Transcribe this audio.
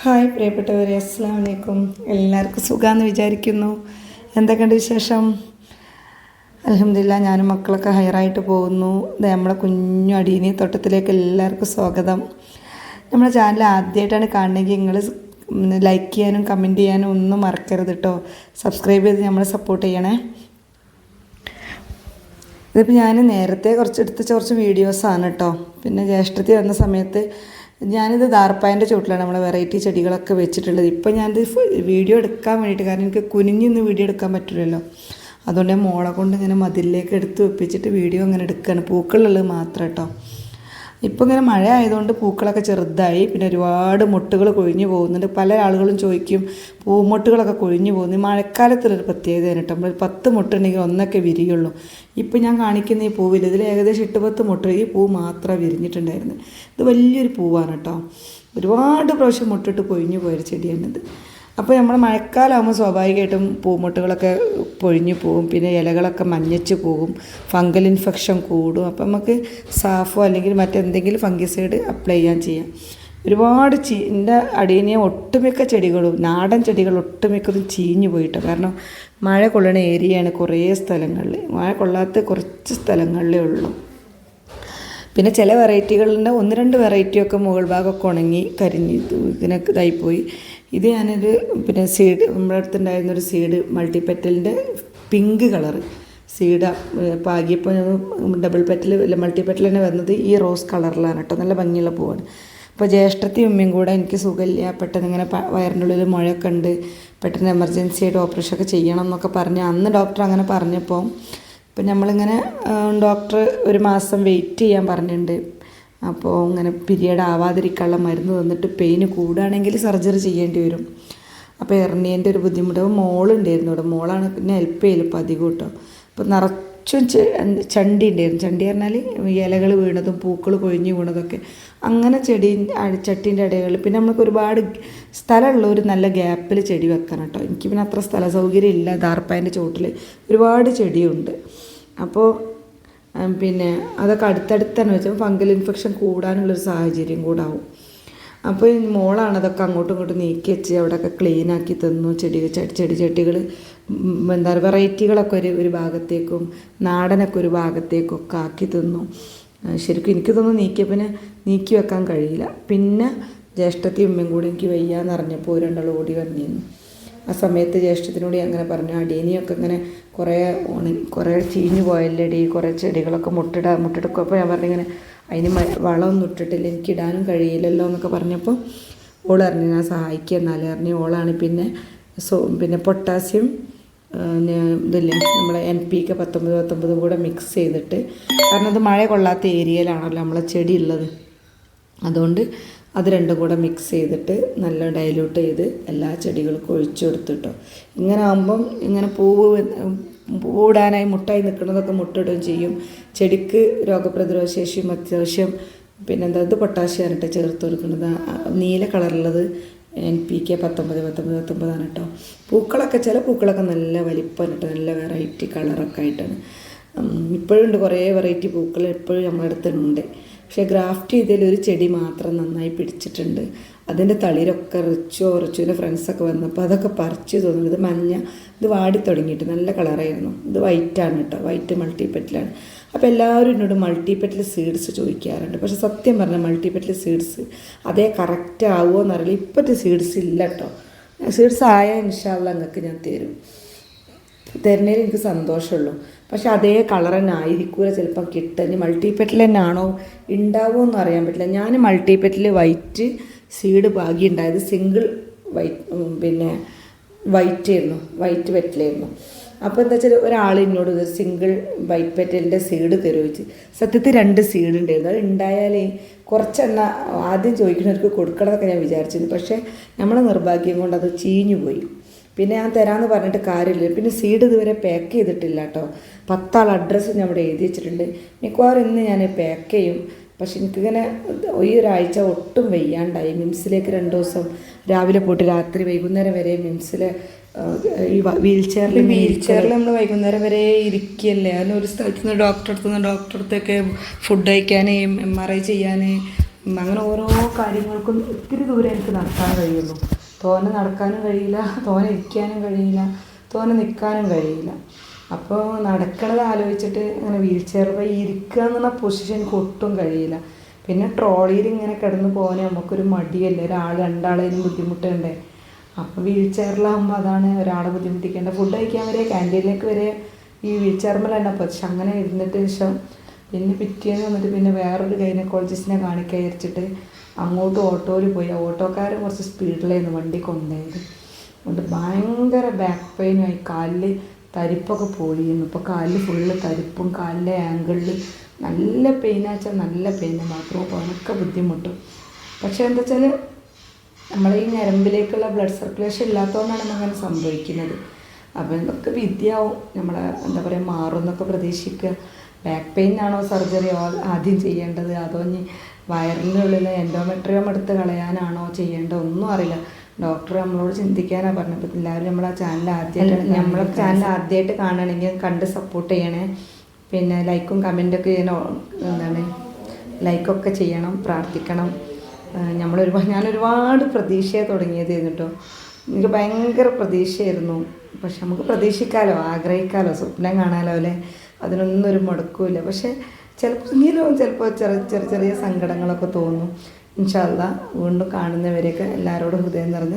Hi പ്രിയപ്പെട്ടവരെ അസ്സാം വലൈക്കും എല്ലാവർക്കും സുഖമാണെന്ന് വിചാരിക്കുന്നു. എന്തൊക്കെയുണ്ട് വിശേഷം? അലഹമില്ല ഞാനും മക്കളൊക്കെ ഹയറായിട്ട് പോകുന്നു. നമ്മളെ കുഞ്ഞു അടീനി തോട്ടത്തിലേക്ക് എല്ലാവർക്കും സ്വാഗതം. നമ്മുടെ ചാനൽ ആദ്യമായിട്ടാണ് കാണണമെങ്കിൽ നിങ്ങൾ ലൈക്ക് ചെയ്യാനും കമന്റ് ചെയ്യാനും ഒന്നും മറക്കരുത് കേട്ടോ സബ്സ്ക്രൈബ് ചെയ്ത് നമ്മളെ സപ്പോർട്ട് ചെയ്യണേ. ഇതിപ്പോൾ ഞാൻ നേരത്തെ കുറച്ച് എടുത്ത കുറച്ച് വീഡിയോസാണ് കേട്ടോ പിന്നെ ജ്യേഷ്ഠത്തിൽ വന്ന സമയത്ത് ഞാനിത് ദാർപ്പായന്റെ ചുവട്ടിലാണ് നമ്മൾ വെറൈറ്റി ചെടികളൊക്കെ വെച്ചിട്ടുള്ളത്. ഇപ്പോൾ ഞാനിത് വീഡിയോ എടുക്കാൻ വേണ്ടിയിട്ട് കാരണം എനിക്ക് കുനിഞ്ഞൊന്നും വീഡിയോ എടുക്കാൻ പറ്റില്ലല്ലോ. അതുകൊണ്ട് മോളെ കൊണ്ട് ഇങ്ങനെ മതിലിലേക്ക് എടുത്ത് വെപ്പിച്ചിട്ട് വീഡിയോ അങ്ങനെ എടുക്കുകയാണ് പൂക്കളുള്ളത് മാത്രം കേട്ടോ. ഇപ്പോൾ ഇങ്ങനെ മഴ ആയതുകൊണ്ട് പൂക്കളൊക്കെ ചെറുതായി പിന്നെ ഒരുപാട് മുട്ടുകൾ കൊഴിഞ്ഞു പോകുന്നുണ്ട്. പല ആളുകളും ചോദിക്കും പൂമൊട്ടുകളൊക്കെ കൊഴിഞ്ഞു പോകുന്നു. മഴക്കാലത്തിലൊരു പ്രത്യേകതയാണ് കേട്ടോ. നമ്മൾ പത്ത് മുട്ടുണ്ടെങ്കിൽ ഒന്നൊക്കെ വിരിയുള്ളൂ. ഇപ്പോൾ ഞാൻ കാണിക്കുന്ന ഈ പൂവിൽ ഇതിൽ ഏകദേശം എട്ട് പത്ത് മുട്ട ഈ പൂ മാത്രം വിരിഞ്ഞിട്ടുണ്ടായിരുന്നു ഇത് വലിയൊരു പൂവാണ് കേട്ടോ. ഒരുപാട് പ്രാവശ്യം മുട്ടിട്ട് കൊഴിഞ്ഞു പോയൊരു ചെടിയാണിത്. അപ്പോൾ നമ്മൾ മഴക്കാലമാകുമ്പോൾ സ്വാഭാവികമായിട്ടും പൂമുട്ടുകളൊക്കെ പൊഴിഞ്ഞു പോകും. പിന്നെ ഇലകളൊക്കെ മഞ്ഞച്ച് പോകും. ഫംഗൽ ഇൻഫെക്ഷൻ കൂടും. അപ്പം നമുക്ക് സാഫോ അല്ലെങ്കിൽ മറ്റെന്തെങ്കിലും ഫംഗിസൈഡ് അപ്ലൈ ചെയ്യാൻ ചെയ്യാം. ഒരുപാട് ചീ എന്റെ അടിയനെ ഒട്ടുമിക്ക ചെടികളും നാടൻ ചെടികൾ ഒട്ടുമിക്കതും ചീഞ്ഞു പോയിട്ട്. കാരണം മഴ കൊള്ളണ ഏരിയയാണ് കുറേ സ്ഥലങ്ങളിൽ. മഴ കൊള്ളാത്ത കുറച്ച് സ്ഥലങ്ങളിലേ ഉള്ളൂ. പിന്നെ ചില വെറൈറ്റികളുടെ ഒന്ന് രണ്ട് വെറൈറ്റിയൊക്കെ മുകൾ ഭാഗമൊക്കെ ഉണങ്ങി കരിഞ്ഞ് ഇതിനൊക്കെ ഇതായിപ്പോയി. ഇത് ഞാനൊരു പിന്നെ സീഡ് നമ്മുടെ അടുത്തുണ്ടായിരുന്ന ഒരു സീഡ് മൾട്ടിപെറ്റലിന്റെ പിങ്ക് കളറ് സീഡ് പാകിയപ്പോൾ ഡബിൾ പെറ്റൽ മൾട്ടി പെറ്റൽ തന്നെ വന്നത് ഈ റോസ് കളറിലാണ് കേട്ടോ. നല്ല ഭംഗിയുള്ള പൂവാണ്. അപ്പോൾ ജ്യേഷ്ഠത്തി ഉമ്മയും കൂടെ എനിക്ക് സുഖമില്ല. പെട്ടെന്ന് ഇങ്ങനെ വയറിനുള്ളിൽ ഉള്ളിൽ മുഴയൊക്കെ ഉണ്ട്. പെട്ടെന്ന് എമർജൻസി ആയിട്ട് ഓപ്പറേഷൻ ഒക്കെ ചെയ്യണം എന്നൊക്കെ പറഞ്ഞ് അന്ന് ഡോക്ടർ അങ്ങനെ പറഞ്ഞപ്പോൾ ഇപ്പം നമ്മളിങ്ങനെ ഡോക്ടർ ഒരു മാസം വെയിറ്റ് ചെയ്യാൻ പറഞ്ഞിട്ടുണ്ട് അപ്പോൾ ഇങ്ങനെ പീരിയഡ് ആവാതിരിക്കാനുള്ള മരുന്ന് തന്നിട്ട് പെയിന് കൂടുകയാണെങ്കിൽ സർജറി ചെയ്യേണ്ടി വരും. അപ്പോൾ എറിഞ്ഞതിന്റെ ഒരു ബുദ്ധിമുട്ട്. മോളുണ്ടായിരുന്നു ഇവിടെ മോളാണ് പിന്നെ ഹെൽപ്പ് ചെയ്യൽ ഇപ്പോൾ അധികം കേട്ടോ. അപ്പോൾ നിറച്ചും ചണ്ടി ഉണ്ടായിരുന്നു. ചണ്ടി പറഞ്ഞാൽ ഇലകൾ വീണതും പൂക്കൾ കൊഴിഞ്ഞു വീണതൊക്കെ അങ്ങനെ ചെടി ചട്ടീന്റെ ഇടകളിൽ. പിന്നെ നമുക്ക് ഒരുപാട് സ്ഥലമുള്ള ഒരു നല്ല ഗ്യാപ്പിൽ ചെടി വെക്കണം കേട്ടോ. എനിക്ക് പിന്നെ അത്ര സ്ഥല സൗകര്യം ഇല്ല. ദാർപ്പായന്റെ ചുവട്ടിൽ ഒരുപാട് ചെടിയുണ്ട്. അപ്പോൾ പിന്നെ അതൊക്കെ അടുത്തടുത്താണ് വെച്ചാൽ ഫംഗൽ ഇൻഫെക്ഷൻ കൂടാനുള്ളൊരു സാഹചര്യം കൂടാവും. അപ്പോൾ ഈ മോളാണ് അതൊക്കെ അങ്ങോട്ടും ഇങ്ങോട്ടും നീക്കി വെച്ച് അവിടെയൊക്കെ ക്ലീൻ ആക്കി തന്നു. ചെടി ചെടി ചെടി ചട്ടികൾ എന്താ പറയുക വെറൈറ്റികളൊക്കെ ഒരു ഒരു ഭാഗത്തേക്കും നാടനൊക്കെ ഒരു ഭാഗത്തേക്കും ഒക്കെ ആക്കി തന്നു. ശരിക്കും എനിക്ക് നീക്കിയ പിന്നെ നീക്കി വെക്കാൻ കഴിയില്ല. പിന്നെ ജ്യേഷ്ഠത്തി ഉമ്മയും കൂടി എനിക്ക് വയ്യാന്ന് അറിഞ്ഞപ്പോൾ രണ്ടാൾ ഓടി വന്നിരുന്നു. ആ സമയത്ത് ജ്യേഷ്ഠത്തിനോട് അങ്ങനെ പറഞ്ഞു അടിയനിയൊക്കെ ഇങ്ങനെ കുറേ ഉണി കുറേ ചീഞ്ഞു പോയല്ലേ പോയല്ലേടി കുറേ ചെടികളൊക്കെ മുട്ടിടാ മുട്ടെടുക്കും അപ്പോൾ ഞാൻ പറഞ്ഞിങ്ങനെ അതിന് വളമൊന്നും ഇട്ടിട്ടില്ല എനിക്ക് ഇടാനും കഴിയില്ലല്ലോ എന്നൊക്കെ പറഞ്ഞപ്പോൾ ഓൾ ഞാൻ സഹായിക്കുക എന്നാലേ അറിഞ്ഞു. ഓളാണ് പിന്നെ സോ പിന്നെ പൊട്ടാസ്യം ഇതില്ലേ നമ്മളെ എൻ പി ഒക്കെ പത്തൊമ്പത് പത്തൊമ്പതും കൂടെ മിക്സ് ചെയ്തിട്ട് കാരണം അത് മഴ കൊള്ളാത്ത ഏരിയയിലാണല്ലോ നമ്മളെ ചെടി ഉള്ളത് അതുകൊണ്ട് അത് രണ്ടും കൂടെ മിക്സ് ചെയ്തിട്ട് നല്ല ഡൈല്യൂട്ട് ചെയ്ത് എല്ലാ ചെടികൾക്കും ഒഴിച്ചു കൊടുത്തിട്ടോ. ഇങ്ങനെ ആകുമ്പം ഇങ്ങനെ പൂവ് പൂവിടാനായി മുട്ടായി നിൽക്കുന്നതൊക്കെ മുട്ടിടുകയും ചെയ്യും. ചെടിക്ക് രോഗപ്രതിരോധ ശേഷിയും അത്യാവശ്യം പിന്നെന്താ ഇത് പൊട്ടാഷ്യം കേട്ടോ ചേർത്ത് കൊടുക്കുന്നത്. നീല കളറുള്ളത് എൻ പി കെ പത്തൊമ്പത് പത്തൊമ്പത് പത്തൊമ്പതാണ് കേട്ടോ. പൂക്കളൊക്കെ ചില പൂക്കളൊക്കെ നല്ല വലിപ്പം കേട്ടോ. നല്ല വെറൈറ്റി കളറൊക്കെ ആയിട്ടാണ്. ഇപ്പോഴും ഉണ്ട് കുറേ വെറൈറ്റി പൂക്കൾ എപ്പോഴും നമ്മുടെ അടുത്തുണ്ട്. പക്ഷേ ഗ്രാഫ്റ്റ് ചെയ്തതിൽ ഒരു ചെടി മാത്രം നന്നായി പിടിച്ചിട്ടുണ്ട്. അതിന്റെ തളിരൊക്കെ റിച്ചോ റിച്ചുവിന്റെ ഫ്രണ്ട്സൊക്കെ വന്നപ്പോൾ അതൊക്കെ പറിച്ച് തോന്നുന്നു. ഇത് മഞ്ഞ ഇത് വാടി തുടങ്ങിയിട്ട് നല്ല കളറായിരുന്നു. ഇത് വൈറ്റാണ് കേട്ടോ. വൈറ്റ് മൾട്ടിപ്പെറ്റിലാണ് അപ്പോൾ എല്ലാവരും എന്നോട് മൾട്ടിപ്പെറ്റിൽ സീഡ്സ് ചോദിക്കാറുണ്ട്. പക്ഷേ സത്യം പറഞ്ഞാൽ മൾട്ടിപ്പെറ്റിൽ സീഡ്സ് അതേ കറക്റ്റ് ആവുമോ എന്നറിയില്ല. ഇപ്പോഴത്തെ സീഡ്സ് ഇല്ല കേട്ടോ. സീഡ്സ് ആയാൽ ഇൻഷാല്ല നിങ്ങൾക്ക് ഞാൻ തരും. തരുന്നതിൽ എനിക്ക് സന്തോഷമുള്ളൂ. പക്ഷെ അതേ കളർ തന്നെ ആയിരിക്കൂല ചിലപ്പം കിട്ടുക ഇനി മൾട്ടിപെറ്റിൽ തന്നെ ആണോ ഉണ്ടാവുമോ എന്ന് അറിയാൻ പറ്റില്ല. ഞാൻ മൾട്ടിപെറ്റിൽ വൈറ്റ് സീഡ് പാകി ഉണ്ടായത് സിംഗിൾ വൈറ്റ് പിന്നെ വൈറ്റ് ആയിരുന്നു. വൈറ്റ് പെറ്റിലായിരുന്നു അപ്പോൾ എന്താ വെച്ചാൽ ഒരാൾ എന്നോട് സിംഗിൾ വൈറ്റ് പെറ്റലിന്റെ സീഡ് തരുമോ സത്യത്തിൽ രണ്ട് സീഡ് ഉണ്ടായിരുന്നു. അത് ഉണ്ടായാലേ കുറച്ചെണ്ണ ആദ്യം ചോദിക്കുന്നവർക്ക് കൊടുക്കണമെന്നൊക്കെ ഞാൻ വിചാരിച്ചിരുന്നു. പക്ഷേ നമ്മളെ നിർഭാഗ്യം കൊണ്ട് അത് ചീഞ്ഞു പോയി പിന്നെ ഞാൻ തരാമെന്ന് പറഞ്ഞിട്ട് കാര്യമില്ല. പിന്നെ സീഡ് ഇതുവരെ പാക്ക് ചെയ്തിട്ടില്ല കേട്ടോ പത്താൾ അഡ്രസ്സ് ഞാൻ ഇവിടെ എഴുതി വെച്ചിട്ടുണ്ട്. മിക്കവാറും ഇന്ന് ഞാൻ പാക്ക് ചെയ്യും. പക്ഷെ എനിക്കിങ്ങനെ ഈ ഒരാഴ്ച ഒട്ടും വയ്യാണ്ടായി. മിംസിലേക്ക് രണ്ട് ദിവസം രാവിലെ പോയിട്ട് രാത്രി വൈകുന്നേരം വരെ മിംസിൽ ഈ വീൽ ചെയറിൽ വീൽ ചെയറിൽ നമ്മൾ വൈകുന്നേരം വരെ ഇരിക്കുകയല്ലേ അതിന് ഒരു സ്ഥലത്ത് നിന്ന് ഡോക്ടറെ അടുത്ത് നിന്ന് ഡോക്ടറെ അടുത്തൊക്കെ ഫുഡ് കഴിക്കാൻ എം ആർ ഐ ചെയ്യാൻ അങ്ങനെ ഓരോ കാര്യങ്ങൾക്കും ഒത്തിരി ദൂരം എനിക്ക് നടത്താൻ കഴിയുള്ളൂ. തോനെ നടക്കാനും കഴിയില്ല തോനെ ഇരിക്കാനും കഴിയില്ല തോനെ നിൽക്കാനും കഴിയില്ല. അപ്പോൾ നടക്കണത് ആലോചിച്ചിട്ട് ഇങ്ങനെ വീൽ ചെയറിൽ പോയി ഇരിക്കുക എന്നുള്ള പൊസിഷൻ ഒട്ടും കഴിയില്ല. പിന്നെ ട്രോളിയിൽ ഇങ്ങനെ കിടന്ന് പോകാൻ നമുക്കൊരു മടിയല്ലേ? ഒരാൾ രണ്ടാളേനും ബുദ്ധിമുട്ടുണ്ടേ? അപ്പോൾ വീൽ ചെയറിലാകുമ്പോൾ അതാണ് ഒരാളെ ബുദ്ധിമുട്ടിക്കേണ്ട ഫുഡ് കഴിക്കാൻ വരെ ക്യാന്റീനിലേക്ക് വരെ ഈ വീൽ ചെയർമേലാണ് പക്ഷെ അങ്ങനെ ഇരുന്നിട്ട് ശേഷം പിന്നെ പിറ്റേന്ന് വന്നിട്ട് പിന്നെ വേറൊരു ഗൈനക്കോളജിസ്റ്റിനെ കാണിക്കാൻ വിചാരിച്ചിട്ട് അങ്ങോട്ട് ഓട്ടോയിൽ പോയി. ഓട്ടോക്കാരൻ കുറച്ച് സ്പീഡിലായിരുന്നു വണ്ടി കൊണ്ടുപോയത്. അതുകൊണ്ട് ഭയങ്കര ബാക്ക് പെയിനുമായി കാലിൽ തരിപ്പൊക്കെ പോയി ഇപ്പോൾ കാലിൽ ഫുള്ള് തരിപ്പും കാലിലെ ആങ്കിളിൽ നല്ല പെയിനാച്ചാൽ നല്ല പെയിന് മാത്രം പോകാനൊക്കെ ബുദ്ധിമുട്ടും. പക്ഷേ എന്താ വെച്ചാൽ നമ്മളെ ഈ ഞരമ്പിലേക്കുള്ള ബ്ലഡ് സർക്കുലേഷൻ ഇല്ലാത്തതുകൊണ്ടാണ് അങ്ങനെ സംഭവിക്കുന്നത്. അപ്പം ഇതൊക്കെ വിദ്യയാവും നമ്മളെ എന്താ പറയുക മാറും എന്നൊക്കെ പ്രതീക്ഷിക്കുക. ബാക്ക് പെയിൻ ആണോ സർജറി ആദ്യം ചെയ്യേണ്ടത്? അതോ ഇനി വയറിന്റെ ഉള്ളിൽ എൻഡോമെട്രിയം എടുത്ത് കളയാനാണോ ചെയ്യേണ്ടത്? ഒന്നും അറിയില്ല. ഡോക്ടർ നമ്മളോട് ചിന്തിക്കാനാണ് പറഞ്ഞത്. എല്ലാവരും നമ്മളെ ചാനൽ ആദ്യമായിട്ട് നമ്മളെ ചാനൽ ആദ്യമായിട്ട് കാണുകയാണെങ്കിൽ കണ്ട് സപ്പോർട്ട് ചെയ്യണേ. പിന്നെ ലൈക്കും കമന്റൊക്കെ ചെയ്യണോ എന്താണ് ലൈക്കൊക്കെ ചെയ്യണം പ്രാർത്ഥിക്കണം. നമ്മൾ ഒരുപാട് ഞാൻ ഒരുപാട് പ്രതീക്ഷയെ തുടങ്ങിയതായിരുന്നു കേട്ടോ. എനിക്ക് ഭയങ്കര പ്രതീക്ഷയായിരുന്നു. പക്ഷെ നമുക്ക് പ്രതീക്ഷിക്കാലോ ആഗ്രഹിക്കാലോ സ്വപ്നം കാണാലോ അല്ലേ? അതിനൊന്നും ഒരു മുടക്കുമില്ല പക്ഷെ ഇങ്ങനെയും ചിലപ്പോൾ ചെറിയ ചെറിയ ചെറിയ സങ്കടങ്ങളൊക്കെ തോന്നും. ഇൻഷാല്ല വീണ്ടും കാണുന്നവരെയൊക്കെ എല്ലാവരോടും ഹൃദയം നിറഞ്ഞ